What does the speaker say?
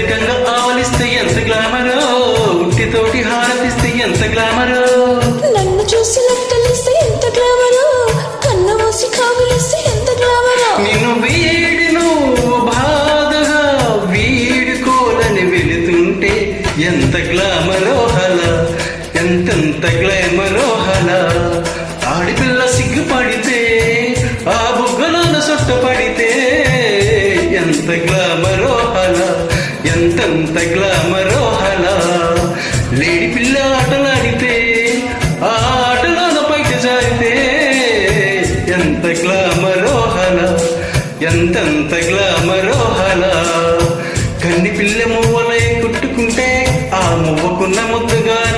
ముద్దకంగా ఆవలిస్తే ఎంత గ్లామరో? ఉట్టితోటి హారతిస్తే ఎంత గ్లామరో? నన్ను చూసి లెక్కలిస్తే ఎంత గ్లామరో? కన్ను మూసి కావులిస్తే ఎంత గ్లామరో? నిన్ను వీడిను బాధగా వీడుకోలని వెళుతుంటే ఎంత గ్లామరోహల ఎంతెంత గ్లామరోహల ఆడిపిల్ల సిగ్గుపడితే ఆ బుగ్గలోన సొట్టపడితే ఎంత గ్లామరోహల ఎంతంత గ్లామరో హల. లేడి పిల్ల ఆటలాడితే ఆ ఆటలోన పైకి జారితే ఎంత గ్లామరోహల ఎంతంత గ్లామరోహల కన్ని పిల్ల మువ్వలై కుట్టుకుంటే ఆ మువ్వకున్న ముద్దుగా